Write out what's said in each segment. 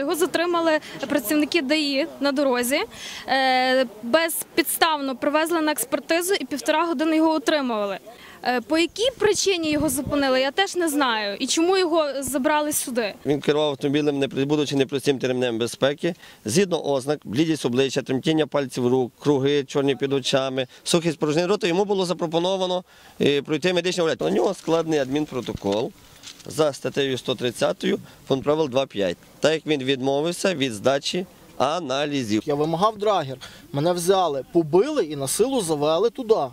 Його затримали працівники ДАІ на дорозі. Е, Безпідставно привезли на експертизу і півтора години його утримували. Е, По якій причині його зупинили, я теж не знаю. І чому його забрали сюди? Він керував автомобілем, не будучи непростим ремнем безпеки. Згідно ознак, блідість обличчя, тремтіння пальців рук, круги чорні під очами, сухість порожнини рота, йому було запропоновано е, пройти медичне огляд. На нього складений адмінпротокол за статтею 130 пункт правил 2.5. Так як він відмовився від здачі аналізів. Я вимагав драгер. Мене взяли, побили і на силу завели туди.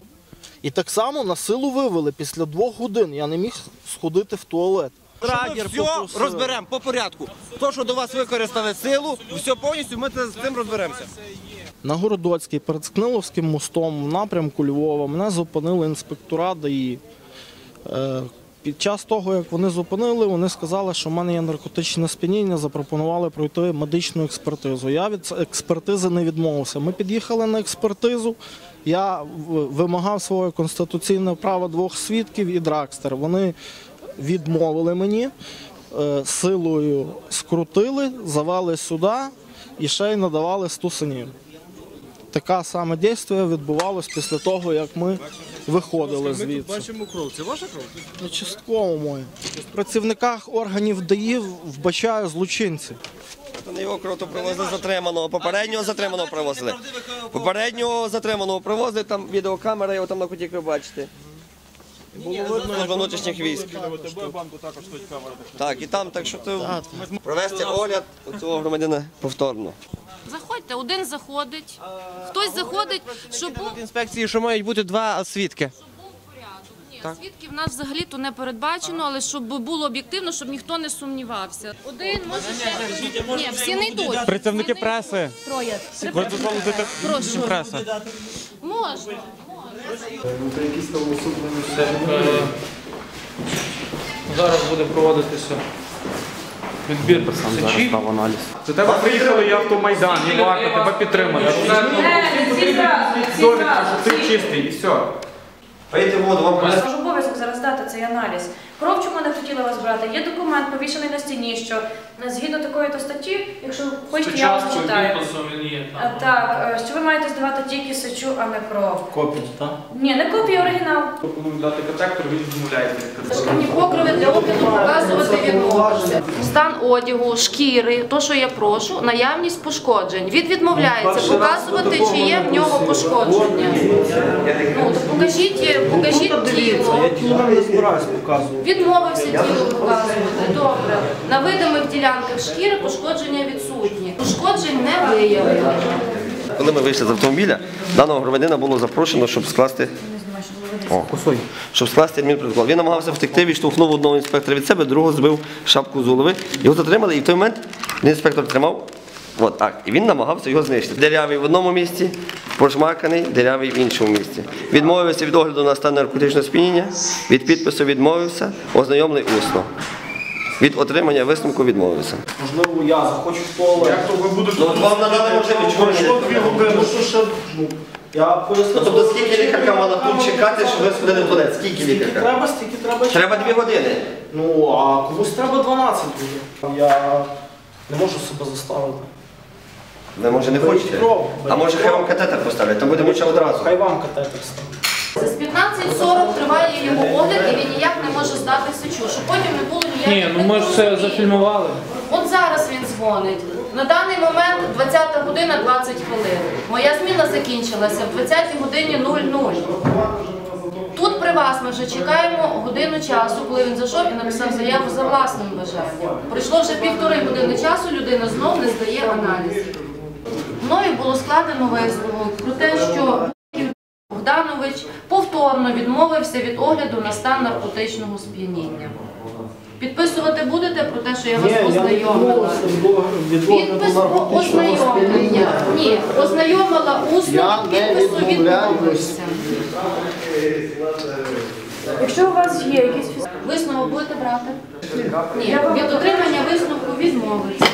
І так само на силу вивели після двох годин. Я не міг сходити в туалет. Драгер все попросили. розберемо по порядку. То, що до вас використали силу, все повністю, ми з цим розберемося. На Городоцькій перед Скниловським мостом в напрямку Львова мене зупинили інспектора ДАІ. Під час того, як вони зупинили, вони сказали, що в мене є наркотичне сп'яніння, запропонували пройти медичну експертизу. Я від експертизи не відмовився. Ми під'їхали на експертизу. Я вимагав своє конституційне право двох свідків і дракстер. Вони відмовили мені, е, силою скрутили, завели сюди і ще й надавали стусанів. Таке саме дійство відбувалось після того, як ми виходили звідси. Бачимо кров. Це ваша кров? Ну, частково моє. В працівниках органів ДАІ вбачаю злочинців. На його кроту привозили затриманого. Попереднього затриманого привозили. Попереднього затриманого привозили, там відеокамера, його там на куті ви бачите. Було видно внутрішніх військ. Так, і там, так що то провести огляд у цього громадянина повторно. Заходьте, один заходить, хтось заходить, щоб був В інспекції, що мають бути два свідки. Ні, свідків в нас взагалі то не передбачено, але щоб було об'єктивно, щоб ніхто не сумнівався. Один може ще ні, всі не йдуть. Представники Всі не йдуть. преси. Троє. Хочете дозволити Прошу. преса. Можна. Зараз буде проводитися відбір сечі. До тебе приїхали і автомайдан, і варто тебе підтримати. Довідка, що ти чистий і все. Пийте воду, вам принесуть. Ваш обов'язок зараз дати цей аналіз. Кров, чому не хотіла вас брати? Є документ повішений на стіні, що е, згідно такої то статті, якщо хочете, я вам він є Е, Так, е, що ви маєте здавати тільки сечу, а не кров. Копії, так? Ні, не копія, оригінал. Пропоную дати детектор, він відмовляється від покрови для огляду показувати відмовився. Стан одягу, шкіри, то, що я прошу, наявність пошкоджень. Він відмовляється показувати, чи є в нього пошкодження. Ну, то покажіть, покажіть тіло. Я тіло не збираюсь показувати. Відмовився тіло показувати. Добре. На видимих ділянках шкіри пошкодження відсутні. Пошкоджень не виявлено. Коли ми вийшли з автомобіля, даного громадянина було запрошено, щоб скласти. О, щоб скласти адмінпротокол. Він намагався втекти, відштовхнув одного інспектора від себе, другого збив шапку з голови. Його затримали, і в той момент інспектор тримав. От, так, і він намагався його знищити. Дерявий в одному місці, пошмаканий, дерявий в іншому місці. Відмовився від огляду на стан наркотичного сп'яніння, від підпису відмовився, ознайомлений усно. Від отримання висновку відмовився. Можливо, я захочу в туалет. Як то ви будете? Ну, вам надали можливість, чого Пройшло дві години, ну що ще, ну, я поясню. Ну, тобто скільки лікарка мала тут чекати, щоб ви сходили в туалет? Скільки Скільки лікарка? треба, стільки треба чекати. Треба дві години. Ну, а комусь треба 12 буде. Я не можу себе заставити. Ви може не хочете? кров, А може хай вам катетер поставлять, то будемо ще одразу. Хай вам катетер ставить. З 15.40 триває його огляд, і він ніяк не може здати сечу, щоб потім не було ніяких Ні, ну ми ж це зафільмували. От зараз він дзвонить. На даний момент 20 година 20 хвилин. Моя зміна закінчилася в 20 годині 00. Тут при вас ми вже чекаємо годину часу, коли він зайшов і написав заяву за власним бажанням. Пройшло вже півтори години часу, людина знов не здає аналіз. Мною було складено висновок про те, що повторно відмовився від огляду на стан наркотичного сп'яніння. Підписувати будете про те, що я вас Ні, я ознайомила? відмовився від огляду- від огляду Підпис про ознайомлення. Ні, ознайомила усно, підпису відмовився. Якщо у вас є якісь Висновок будете брати? Ні, від отримання висновку відмовиться.